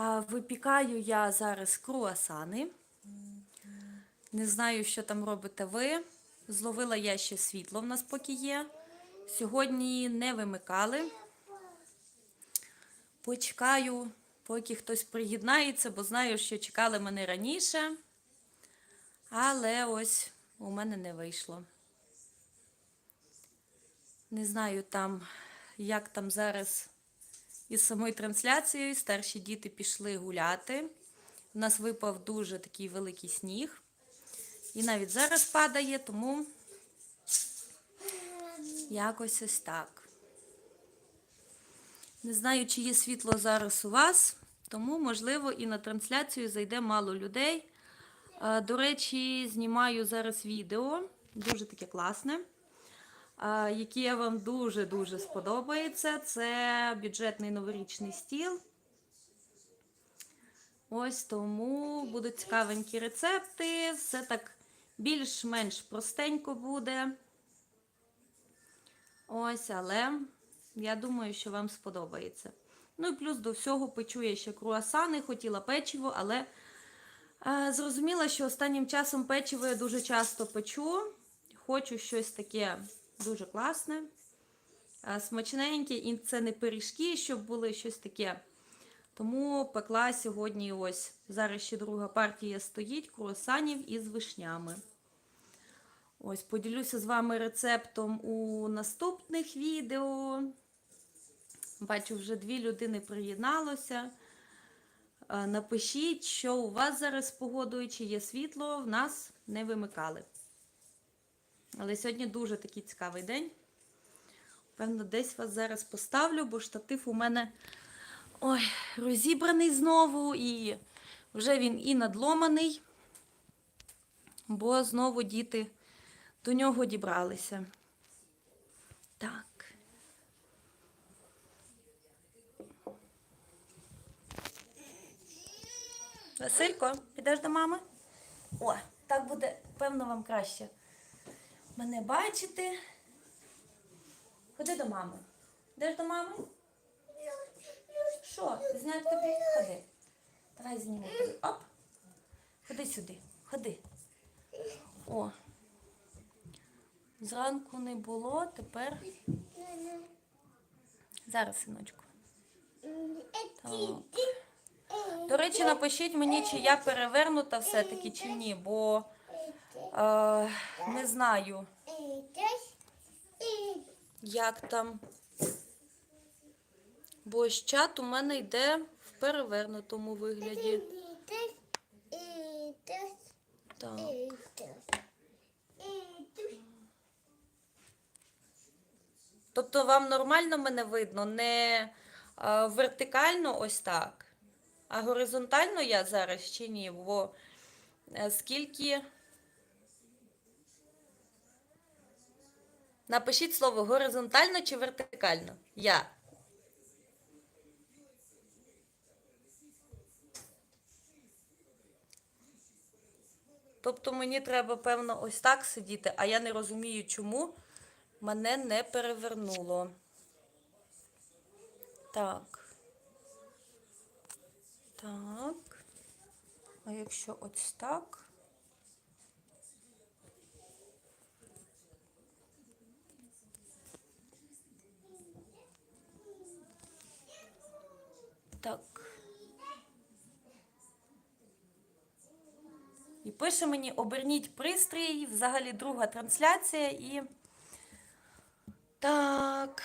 Випікаю я зараз круасани. Не знаю, що там робите ви. Зловила я ще світло в нас поки є. Сьогодні не вимикали. Почекаю, поки хтось приєднається, бо знаю, що чекали мене раніше. Але ось у мене не вийшло. Не знаю там, як там зараз із самою трансляцією. Старші діти пішли гуляти. У нас випав дуже такий великий сніг. І навіть зараз падає, тому якось ось так. Не знаю, чи є світло зараз у вас, тому, можливо, і на трансляцію зайде мало людей. Е, До речі, знімаю зараз відео, дуже таке класне, яке вам дуже-дуже сподобається. Це бюджетний новорічний стіл. Ось тому будуть цікавенькі рецепти. Все так більш-менш простенько буде. Ось, але я думаю, що вам сподобається. Ну і плюс до всього печу я ще круасани, хотіла печиво, але е, зрозуміла, що останнім часом печиво я дуже часто печу. Хочу щось таке дуже класне, е, смачненьке, і це не пиріжки, щоб були щось таке. Тому пекла сьогодні ось. Зараз ще друга партія стоїть круасанів із вишнями. Ось, поділюся з вами рецептом у наступних відео. Бачу, вже дві людини приєдналося. Е, Напишіть, що у вас зараз з погодою, чи є світло, в нас не вимикали. Але сьогодні дуже такий цікавий день. Певно, десь вас зараз поставлю, бо штатив у мене ой, розібраний знову, і вже він і надломаний, бо знову діти до нього дібралися. Так. Василько, підеш до мами? О, так буде, певно, вам краще. Мене бачити. Ходи до мами. Йдеш до мами? Що? Зняти тобі? Ходи. Давай зніму. Оп. Ходи сюди. Ходи. О. Зранку не було, тепер. Зараз, синочку. Так. До речі, напишіть мені, чи я перевернута все-таки, чи ні, бо е, не знаю, як там. Бо ось чат у мене йде в перевернутому вигляді. Так. Тобто вам нормально мене видно, не е, вертикально ось так, а горизонтально я зараз чи ні? Бо е, скільки. Напишіть слово горизонтально чи вертикально? Я. Тобто мені треба, певно, ось так сидіти, а я не розумію, чому мене не перевернуло. Так. Так. А якщо ось так? Так. І пише мені: оберніть пристрій, взагалі друга трансляція і. Так.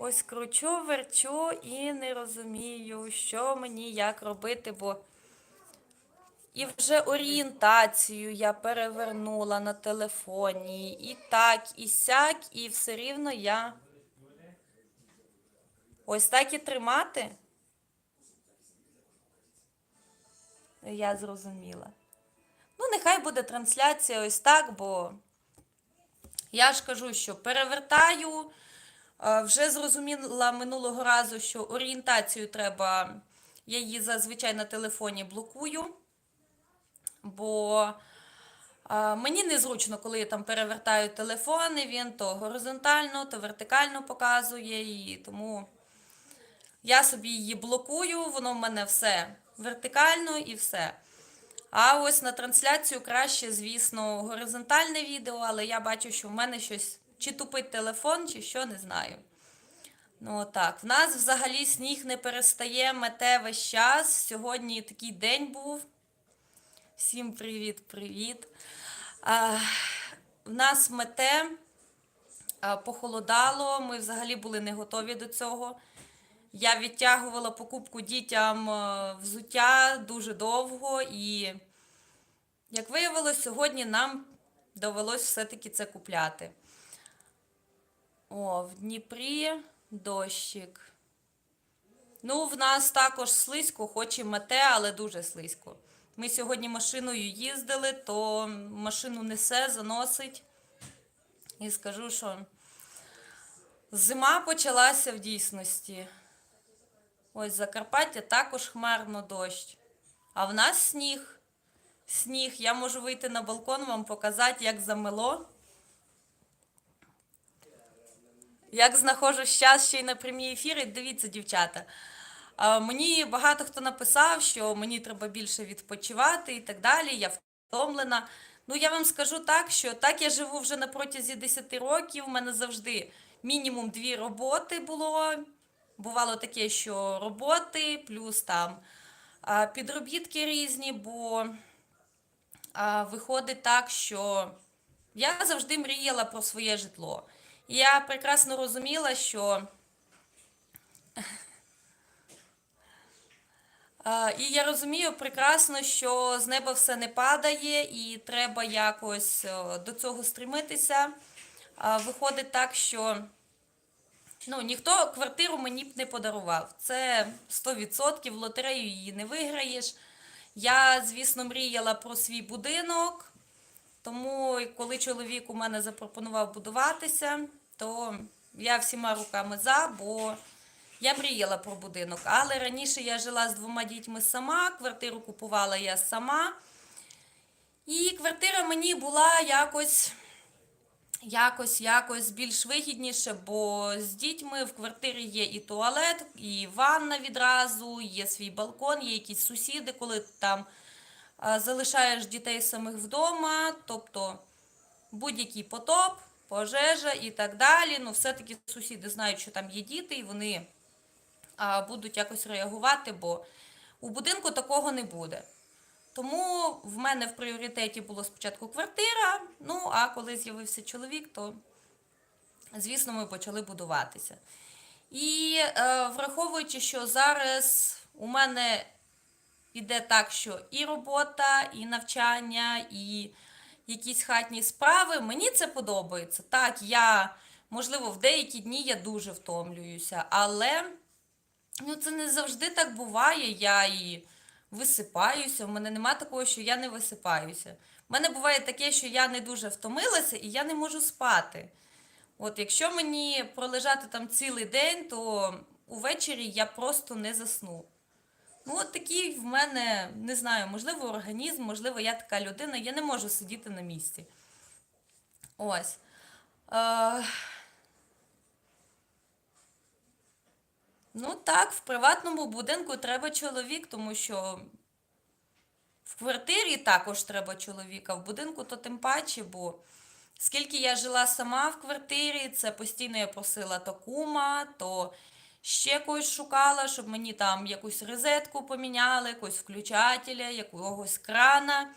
Ось кручу, верчу і не розумію, що мені як робити, бо і вже орієнтацію я перевернула на телефоні. І так, і сяк, і все рівно я. Ось так і тримати. Я зрозуміла. Ну, нехай буде трансляція ось так, бо я ж кажу, що перевертаю. Е, Вже зрозуміла минулого разу, що орієнтацію треба, я її зазвичай на телефоні блокую, бо Мені незручно, коли я там перевертаю телефон, і він то горизонтально, то вертикально показує, і тому я собі її блокую, воно в мене все вертикально і все. А ось на трансляцію краще, звісно, горизонтальне відео, але я бачу, що в мене щось чи тупить телефон, чи що, не знаю. Ну так, в нас взагалі сніг не перестає, мете весь час. Сьогодні такий день був. Всім привіт-привіт. В нас мете похолодало, ми взагалі були не готові до цього. Я відтягувала покупку дітям взуття дуже довго, і, як виявилось, сьогодні нам довелось все-таки це купляти. О, в Дніпрі дощик. Ну, в нас також слизько, хоч і мете, але дуже слизько. Ми сьогодні машиною їздили, то машину несе, заносить. І скажу, що зима почалася в дійсності. Ось Закарпаття також хмарно дощ. А в нас сніг. Сніг. Я можу вийти на балкон вам показати, як замело. Як знаходжусь час ще й на прямій ефірі, дивіться, дівчата. Мені багато хто написав, що мені треба більше відпочивати і так далі. Я втомлена. Ну, я вам скажу так, що так я живу вже на протязі 10 років. У мене завжди мінімум дві роботи було. Бувало таке, що роботи, плюс там підробітки різні, бо виходить так, що я завжди мріяла про своє житло. І я прекрасно розуміла, що. І я розумію прекрасно, що з неба все не падає, і треба якось до цього стремитися. Виходить так, що ну, ніхто квартиру мені б не подарував. Це 100%, в лотерею її не виграєш. Я, звісно, мріяла про свій будинок, тому коли чоловік у мене запропонував будуватися, то я всіма руками за, бо я мріяла про будинок. Але раніше я жила з двома дітьми сама, квартиру купувала я сама. І квартира мені була якось, якось, якось більш вигідніше, бо з дітьми в квартирі є і туалет, і ванна відразу, є свій балкон, є якісь сусіди, коли там залишаєш дітей самих вдома, тобто будь-який потоп, пожежа і так далі. Ну, все-таки сусіди знають, що там є діти, і вони будуть якось реагувати, бо у будинку такого не буде. Тому в мене в пріоритеті було спочатку квартира, ну а коли з'явився чоловік, то, звісно, ми почали будуватися. І е, враховуючи, що зараз у мене іде так, що і робота, і навчання, і якісь хатні справи, мені це подобається. Так, я, можливо, в деякі дні я дуже втомлююся, але ну, це не завжди так буває. Я і висипаюся. У мене нема такого, що я не висипаюся. У мене буває таке, що я не дуже втомилася і я не можу спати. От якщо мені пролежати там цілий день, то увечері я просто не засну. Ну, от такий в мене, не знаю, можливо, організм, можливо, я така людина, я не можу сидіти на місці. Ось. Е... Ну так, в приватному будинку треба чоловік, тому що в квартирі також треба чоловіка, в будинку то тим паче, бо скільки я жила сама в квартирі, це постійно я просила то кума, то ще когось шукала, щоб мені там якусь розетку поміняли, якогось включателя, якогось крана.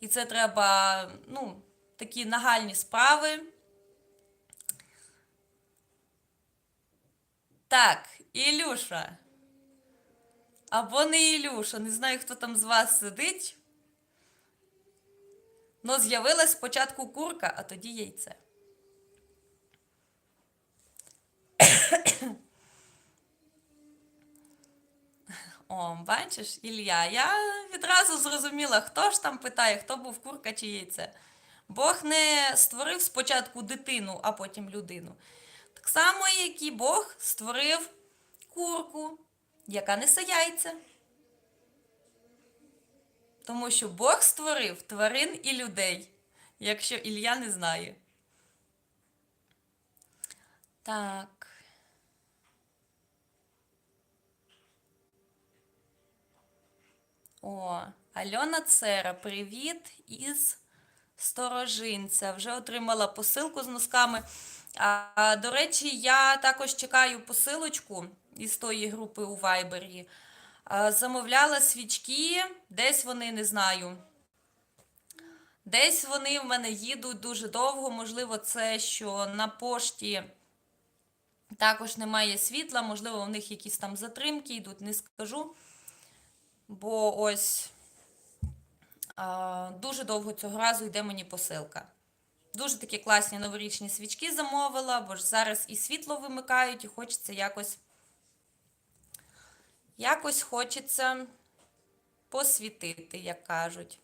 І це треба, ну, такі нагальні справи. Так, Ілюша. Або не Ілюша, не знаю, хто там з вас сидить. Но з'явилась спочатку курка, а тоді яйце. О, бачиш, Ілля, я відразу зрозуміла, хто ж там питає, хто був курка чи яйце. Бог не створив спочатку дитину, а потім людину. Так само, як Бог створив курку, яка несе яйця. Тому що Бог створив тварин і людей. якщо Ілля не знає. Так. О, Альона Цера, привіт із Сторожинця. Вже отримала посилку з носками. А, до речі, я також чекаю посилочку із тої групи у Вайбері. Замовляла свічки, десь вони не знаю. Десь вони в мене їдуть дуже довго. Можливо, це що на пошті також немає світла, можливо, у них якісь там затримки йдуть, не скажу. Бо ось а, дуже довго цього разу йде мені посилка. Дуже такі класні новорічні свічки замовила, бо ж зараз і світло вимикають, і хочеться якось. Якось хочеться посвітити, як кажуть.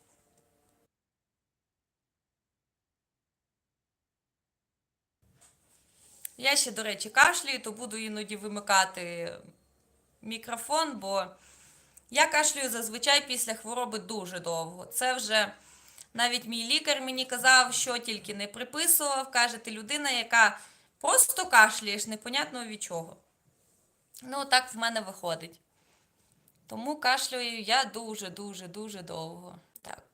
Я ще, до речі, кашлюю, то буду іноді вимикати мікрофон, бо я кашлюю зазвичай після хвороби дуже довго. Це вже навіть мій лікар мені казав, що тільки не приписував. Каже, ти людина, яка просто кашляєш, непонятно від чого. Ну, так в мене виходить. Тому кашлюю я дуже-дуже-дуже довго. Так.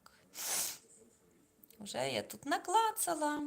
Вже я тут наклацала.